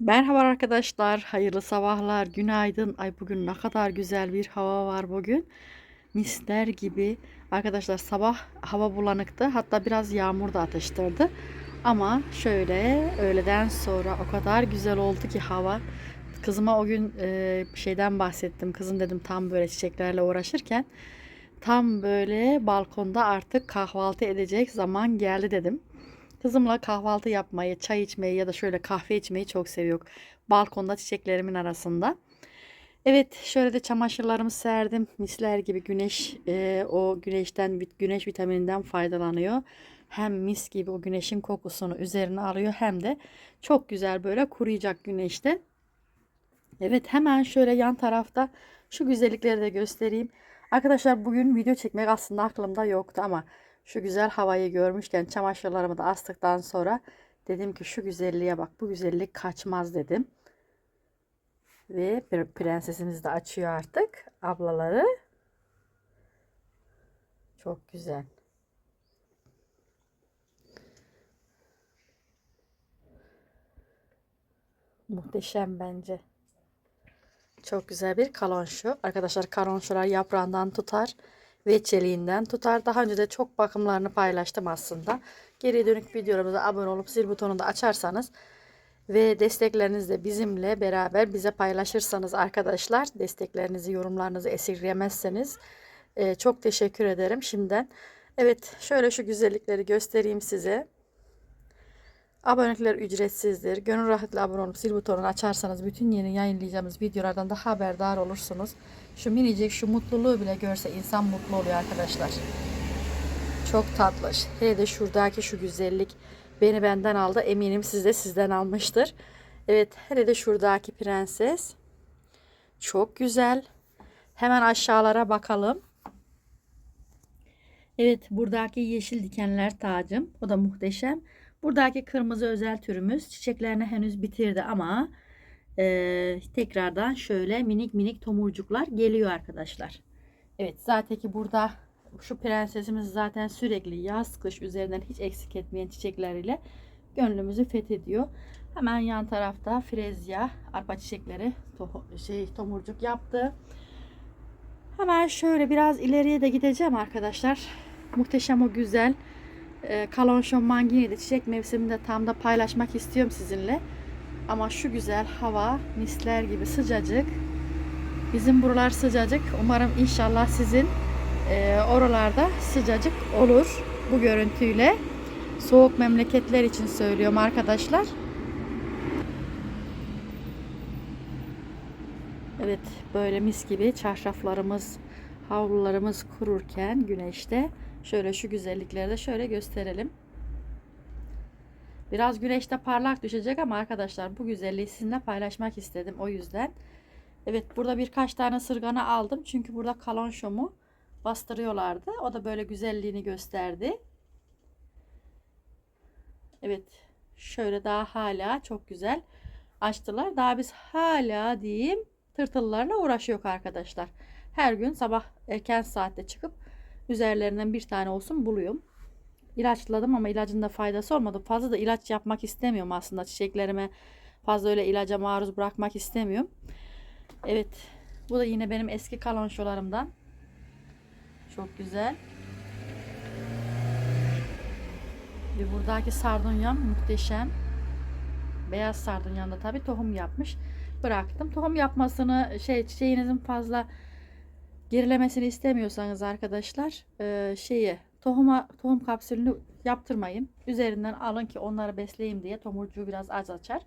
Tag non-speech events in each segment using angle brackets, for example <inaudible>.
Merhaba arkadaşlar, hayırlı sabahlar, günaydın. Ay bugün ne kadar güzel bir hava var bugün. Misler gibi. Arkadaşlar sabah hava bulanıktı. Hatta biraz yağmur da atıştırdı. Ama şöyle öğleden sonra o kadar güzel oldu ki hava. Kızıma o gün e, şeyden bahsettim. Kızım dedim tam böyle çiçeklerle uğraşırken tam böyle balkonda artık kahvaltı edecek zaman geldi dedim. Kızımla kahvaltı yapmayı, çay içmeyi ya da şöyle kahve içmeyi çok seviyor. Balkonda çiçeklerimin arasında. Evet, şöyle de çamaşırlarımı serdim. Misler gibi güneş e, o güneşten güneş vitamininden faydalanıyor. Hem mis gibi o güneşin kokusunu üzerine alıyor hem de çok güzel böyle kuruyacak güneşte. Evet, hemen şöyle yan tarafta şu güzellikleri de göstereyim. Arkadaşlar bugün video çekmek aslında aklımda yoktu ama şu güzel havayı görmüşken çamaşırlarımı da astıktan sonra dedim ki şu güzelliğe bak bu güzellik kaçmaz dedim. Ve prensesimiz de açıyor artık ablaları. Çok güzel. Muhteşem bence. Çok güzel bir kalonşu. Arkadaşlar kalonşular yaprağından tutar ve çeliğinden tutar. Daha önce de çok bakımlarını paylaştım aslında. Geri dönük videolarımıza abone olup zil butonunu da açarsanız ve desteklerinizle bizimle beraber bize paylaşırsanız arkadaşlar desteklerinizi yorumlarınızı esirgemezseniz e, çok teşekkür ederim şimdiden. Evet şöyle şu güzellikleri göstereyim size. Abonelikler ücretsizdir. Gönül rahatlıkla abone olup zil butonunu açarsanız bütün yeni yayınlayacağımız videolardan da haberdar olursunuz. Şu minicik şu mutluluğu bile görse insan mutlu oluyor arkadaşlar. Çok tatlı. Hele de şuradaki şu güzellik beni benden aldı. Eminim siz de sizden almıştır. Evet hele de şuradaki prenses. Çok güzel. Hemen aşağılara bakalım. Evet buradaki yeşil dikenler tacım. O da muhteşem. Buradaki kırmızı özel türümüz çiçeklerini henüz bitirdi ama e, tekrardan şöyle minik minik tomurcuklar geliyor arkadaşlar. Evet zaten ki burada şu prensesimiz zaten sürekli yaz kış üzerinden hiç eksik etmeyen çiçekleriyle gönlümüzü fethediyor. Hemen yan tarafta frezya arpa çiçekleri to şey tomurcuk yaptı. Hemen şöyle biraz ileriye de gideceğim arkadaşlar. Muhteşem o güzel e, kalonşon mangini de çiçek mevsiminde tam da paylaşmak istiyorum sizinle. Ama şu güzel hava misler gibi sıcacık. Bizim buralar sıcacık. Umarım inşallah sizin e, oralarda sıcacık olur bu görüntüyle. Soğuk memleketler için söylüyorum arkadaşlar. Evet böyle mis gibi çarşaflarımız, havlularımız kururken güneşte şöyle şu güzellikleri de şöyle gösterelim. Biraz güneşte parlak düşecek ama arkadaşlar bu güzelliği sizinle paylaşmak istedim o yüzden. Evet burada birkaç tane sırganı aldım. Çünkü burada kalonşomu bastırıyorlardı. O da böyle güzelliğini gösterdi. Evet şöyle daha hala çok güzel açtılar. Daha biz hala diyeyim tırtıllarla uğraşıyor arkadaşlar. Her gün sabah erken saatte çıkıp üzerlerinden bir tane olsun buluyorum. İlaçladım ama ilacın da faydası olmadı. Fazla da ilaç yapmak istemiyorum aslında. Çiçeklerime fazla öyle ilaca maruz bırakmak istemiyorum. Evet. Bu da yine benim eski kalonşolarımdan. Çok güzel. Ve buradaki sardunyam muhteşem. Beyaz sardunyam da tabii tohum yapmış. Bıraktım. Tohum yapmasını şey çiçeğinizin fazla gerilemesini istemiyorsanız arkadaşlar e, şeyi tohuma tohum kapsülünü yaptırmayın. Üzerinden alın ki onları besleyeyim diye tomurcuğu biraz az açar.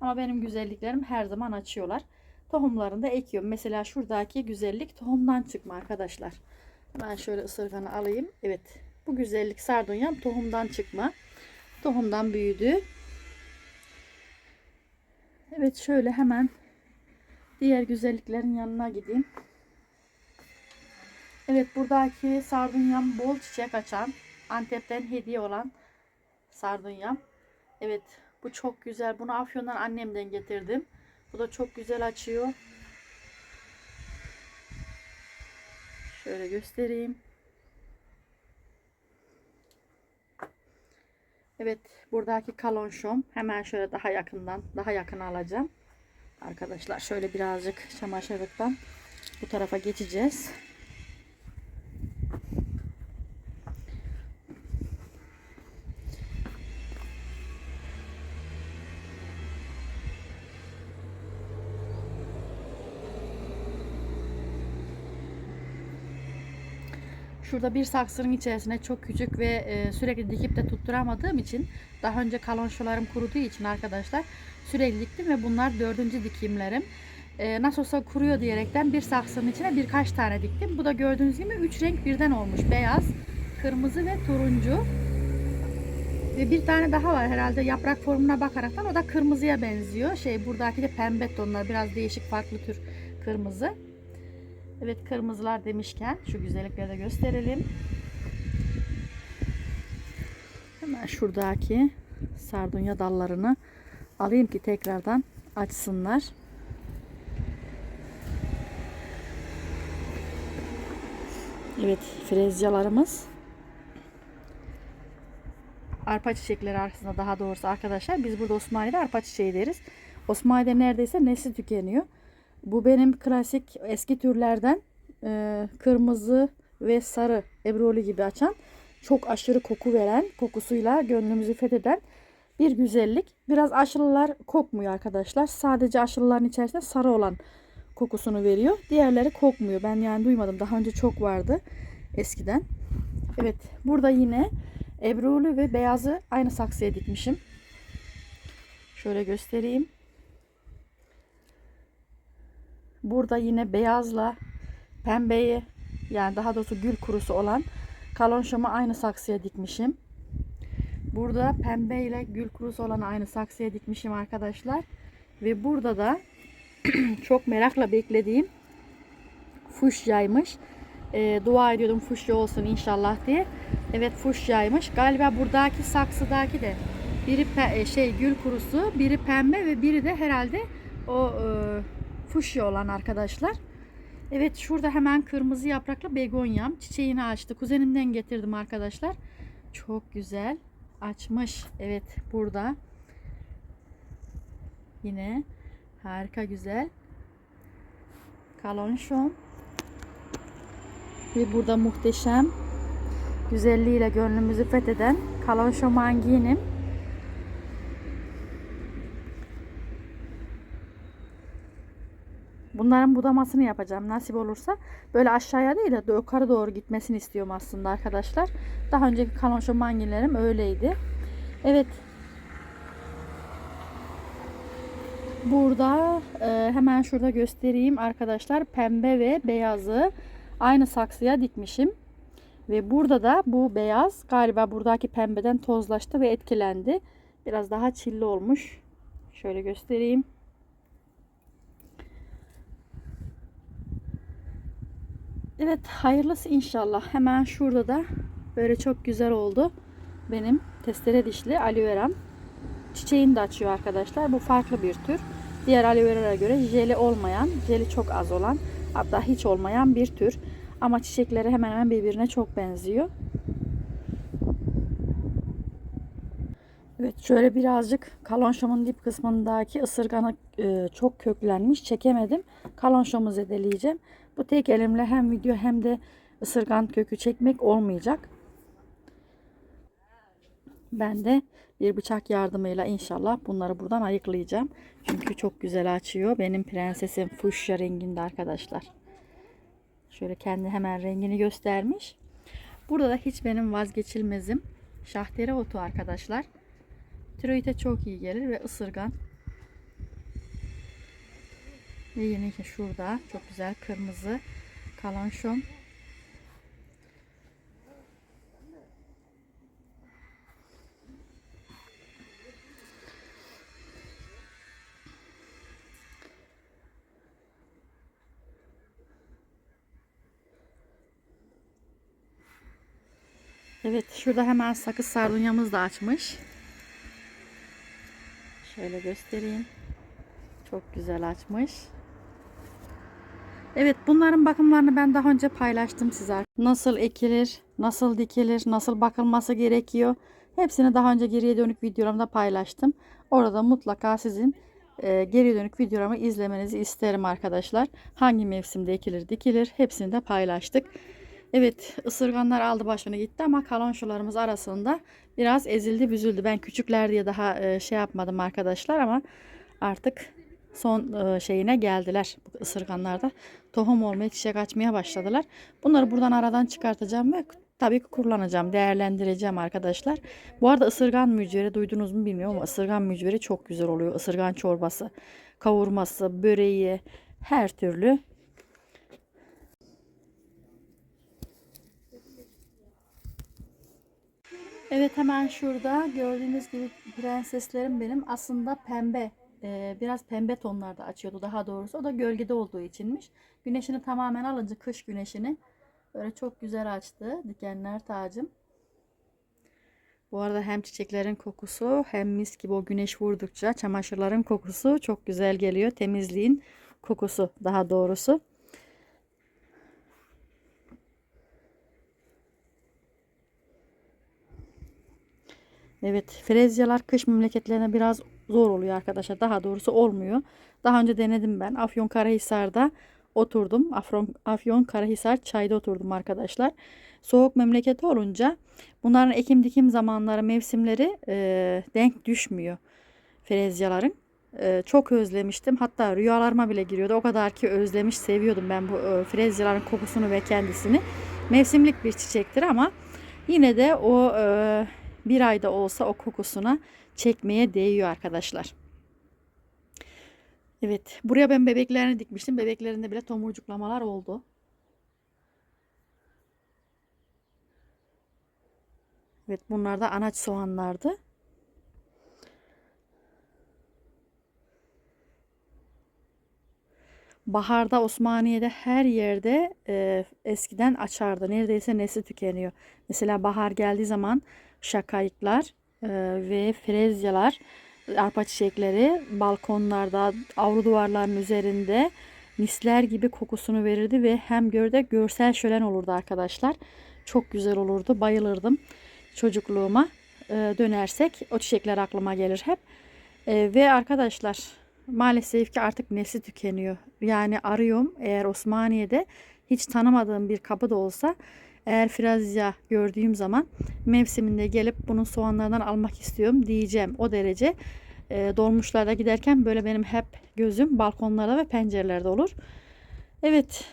Ama benim güzelliklerim her zaman açıyorlar. Tohumlarını da ekiyorum. Mesela şuradaki güzellik tohumdan çıkma arkadaşlar. Ben şöyle ısırganı alayım. Evet. Bu güzellik sardunyam tohumdan çıkma. Tohumdan büyüdü. Evet şöyle hemen diğer güzelliklerin yanına gideyim. Evet buradaki sardunyam bol çiçek açan Antep'ten hediye olan sardunyam. Evet bu çok güzel. Bunu Afyon'dan annemden getirdim. Bu da çok güzel açıyor. Şöyle göstereyim. Evet buradaki kalonşom hemen şöyle daha yakından daha yakın alacağım. Arkadaşlar şöyle birazcık çamaşırlıktan bu tarafa geçeceğiz. Şurada bir saksının içerisine çok küçük ve e, sürekli dikip de tutturamadığım için daha önce kalonşolarım kuruduğu için arkadaşlar sürekli diktim ve bunlar dördüncü dikimlerim. E, nasıl olsa kuruyor diyerekten bir saksının içine birkaç tane diktim. Bu da gördüğünüz gibi üç renk birden olmuş. Beyaz, kırmızı ve turuncu. Ve bir tane daha var herhalde yaprak formuna bakaraktan o da kırmızıya benziyor. Şey buradaki de pembe tonlar biraz değişik farklı tür kırmızı. Evet kırmızılar demişken şu güzellikleri de gösterelim. Hemen şuradaki sardunya dallarını alayım ki tekrardan açsınlar. Evet frezyalarımız arpa çiçekleri arasında daha doğrusu arkadaşlar biz burada Osmaniye'de arpa çiçeği deriz. Osmaniye'de neredeyse nesli tükeniyor. Bu benim klasik eski türlerden e, kırmızı ve sarı ebroli gibi açan çok aşırı koku veren kokusuyla gönlümüzü fetheden bir güzellik. Biraz aşılılar kokmuyor arkadaşlar. Sadece aşılıların içerisinde sarı olan kokusunu veriyor. Diğerleri kokmuyor. Ben yani duymadım. Daha önce çok vardı eskiden. Evet burada yine ebruli ve beyazı aynı saksıya dikmişim. Şöyle göstereyim. Burada yine beyazla pembeyi yani daha doğrusu gül kurusu olan kalonşamı aynı saksıya dikmişim. Burada pembe ile gül kurusu olan aynı saksıya dikmişim arkadaşlar. Ve burada da <clears throat> çok merakla beklediğim fuşyaymış. E, dua ediyordum fuşya olsun inşallah diye. Evet fuşyaymış. Galiba buradaki saksıdaki de biri pe- şey gül kurusu, biri pembe ve biri de herhalde o e, fuşya olan arkadaşlar. Evet şurada hemen kırmızı yapraklı begonyam çiçeğini açtı. Kuzenimden getirdim arkadaşlar. Çok güzel açmış. Evet burada. Yine harika güzel. Kalonşom. Ve burada muhteşem güzelliğiyle gönlümüzü fetheden kalonşom anginim. Bunların budamasını yapacağım nasip olursa. Böyle aşağıya değil de yukarı doğru gitmesini istiyorum aslında arkadaşlar. Daha önceki kalonşo mangilerim öyleydi. Evet. Burada e, hemen şurada göstereyim arkadaşlar. Pembe ve beyazı aynı saksıya dikmişim. Ve burada da bu beyaz galiba buradaki pembeden tozlaştı ve etkilendi. Biraz daha çilli olmuş. Şöyle göstereyim. Evet hayırlısı inşallah. Hemen şurada da böyle çok güzel oldu. Benim testere dişli aloe veram. Çiçeğini de açıyor arkadaşlar. Bu farklı bir tür. Diğer aloe vera'ya göre jeli olmayan, jeli çok az olan hatta hiç olmayan bir tür. Ama çiçekleri hemen hemen birbirine çok benziyor. Evet şöyle birazcık kalonşomun dip kısmındaki ısırganı e, çok köklenmiş. Çekemedim. Kalonşomu zedeleyeceğim. Bu tek elimle hem video hem de ısırgan kökü çekmek olmayacak. Ben de bir bıçak yardımıyla inşallah bunları buradan ayıklayacağım. Çünkü çok güzel açıyor. Benim prensesim fuşya renginde arkadaşlar. Şöyle kendi hemen rengini göstermiş. Burada da hiç benim vazgeçilmezim şahteri otu arkadaşlar. Tiroide çok iyi gelir ve ısırgan. Ve yine şurada çok güzel kırmızı kalanşon. Evet şurada hemen sakız sardunyamız da açmış. Şöyle göstereyim. Çok güzel açmış. Evet bunların bakımlarını ben daha önce paylaştım size. Nasıl ekilir, nasıl dikilir, nasıl bakılması gerekiyor. Hepsini daha önce geriye dönük videolarımda paylaştım. Orada mutlaka sizin e, geri dönük videolarımı izlemenizi isterim arkadaşlar. Hangi mevsimde ekilir dikilir hepsini de paylaştık. Evet ısırganlar aldı başını gitti ama kalonşularımız arasında biraz ezildi büzüldü. Ben küçükler diye daha e, şey yapmadım arkadaşlar ama artık son e, şeyine geldiler. Bu ısırganlarda tohum olmaya çiçek açmaya başladılar. Bunları buradan aradan çıkartacağım ve tabii ki kullanacağım, değerlendireceğim arkadaşlar. Bu arada ısırgan mücveri duydunuz mu bilmiyorum ama ısırgan mücveri çok güzel oluyor. Isırgan çorbası, kavurması, böreği her türlü Evet hemen şurada gördüğünüz gibi prenseslerim benim aslında pembe e, biraz pembe tonlarda açıyordu daha doğrusu o da gölgede olduğu içinmiş. Güneşini tamamen alınca kış güneşini böyle çok güzel açtı dikenler tacım. Bu arada hem çiçeklerin kokusu hem mis gibi o güneş vurdukça çamaşırların kokusu çok güzel geliyor. Temizliğin kokusu daha doğrusu. Evet, frezyalar kış memleketlerine biraz zor oluyor arkadaşlar. Daha doğrusu olmuyor. Daha önce denedim ben. Afyon Karahisar'da oturdum. Afyon, Afyon Karahisar çayda oturdum arkadaşlar. Soğuk memleketi olunca bunların ekim dikim zamanları, mevsimleri e, denk düşmüyor frezyaların. E, çok özlemiştim. Hatta rüyalarıma bile giriyordu. O kadar ki özlemiş, seviyordum ben bu e, frezyaların kokusunu ve kendisini. Mevsimlik bir çiçektir ama yine de o e, bir ayda olsa o kokusuna çekmeye değiyor arkadaşlar. Evet buraya ben bebeklerini dikmiştim. Bebeklerinde bile tomurcuklamalar oldu. Evet bunlar da anaç soğanlardı. Baharda Osmaniye'de her yerde e, eskiden açardı. Neredeyse nesli tükeniyor. Mesela bahar geldiği zaman şakayıklar ve frezyalar, arpa çiçekleri balkonlarda, avlu duvarların üzerinde misler gibi kokusunu verirdi ve hem görde görsel şölen olurdu arkadaşlar. Çok güzel olurdu. Bayılırdım çocukluğuma. E, dönersek o çiçekler aklıma gelir hep. E, ve arkadaşlar maalesef ki artık nesli tükeniyor. Yani arıyorum eğer Osmaniye'de hiç tanımadığım bir kapı da olsa eğer frazya gördüğüm zaman mevsiminde gelip bunun soğanlardan almak istiyorum diyeceğim. O derece e, dolmuşlarda giderken böyle benim hep gözüm balkonlarda ve pencerelerde olur. Evet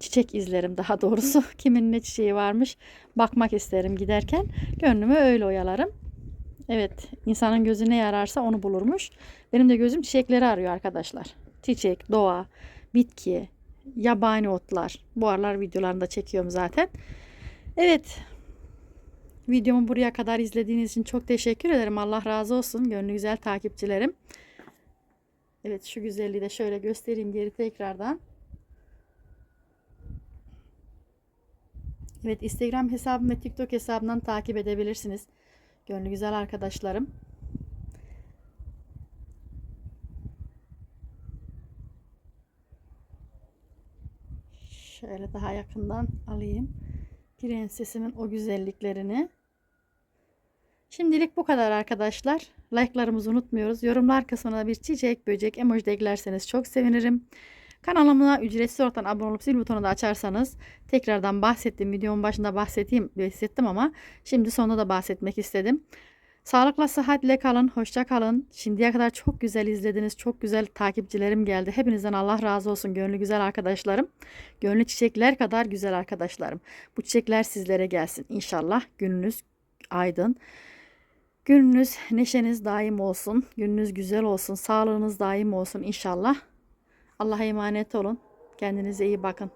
çiçek izlerim daha doğrusu. <laughs> Kimin ne çiçeği varmış bakmak isterim giderken. Gönlümü öyle oyalarım. Evet insanın gözü ne yararsa onu bulurmuş. Benim de gözüm çiçekleri arıyor arkadaşlar. Çiçek, doğa, bitki, yabani otlar. Bu aralar videolarını da çekiyorum zaten. Evet. Videomu buraya kadar izlediğiniz için çok teşekkür ederim. Allah razı olsun. Gönlü güzel takipçilerim. Evet şu güzelliği de şöyle göstereyim geri tekrardan. Evet Instagram hesabım ve TikTok hesabından takip edebilirsiniz. Gönlü güzel arkadaşlarım. Şöyle daha yakından alayım. Prensesimin o güzelliklerini. Şimdilik bu kadar arkadaşlar. Like'larımızı unutmuyoruz. Yorumlar kısmına bir çiçek, böcek, emoji de eklerseniz çok sevinirim. Kanalıma ücretsiz olarak abone olup zil butonunu da açarsanız tekrardan bahsettiğim videonun başında bahsettiğim bahsettim ama şimdi sonunda da bahsetmek istedim. Sağlıkla sıhhatle kalın, hoşça kalın. Şimdiye kadar çok güzel izlediniz, çok güzel takipçilerim geldi. Hepinizden Allah razı olsun gönlü güzel arkadaşlarım. Gönlü çiçekler kadar güzel arkadaşlarım. Bu çiçekler sizlere gelsin. İnşallah gününüz aydın. Gününüz, neşeniz daim olsun. Gününüz güzel olsun. Sağlığınız daim olsun inşallah. Allah'a emanet olun. Kendinize iyi bakın.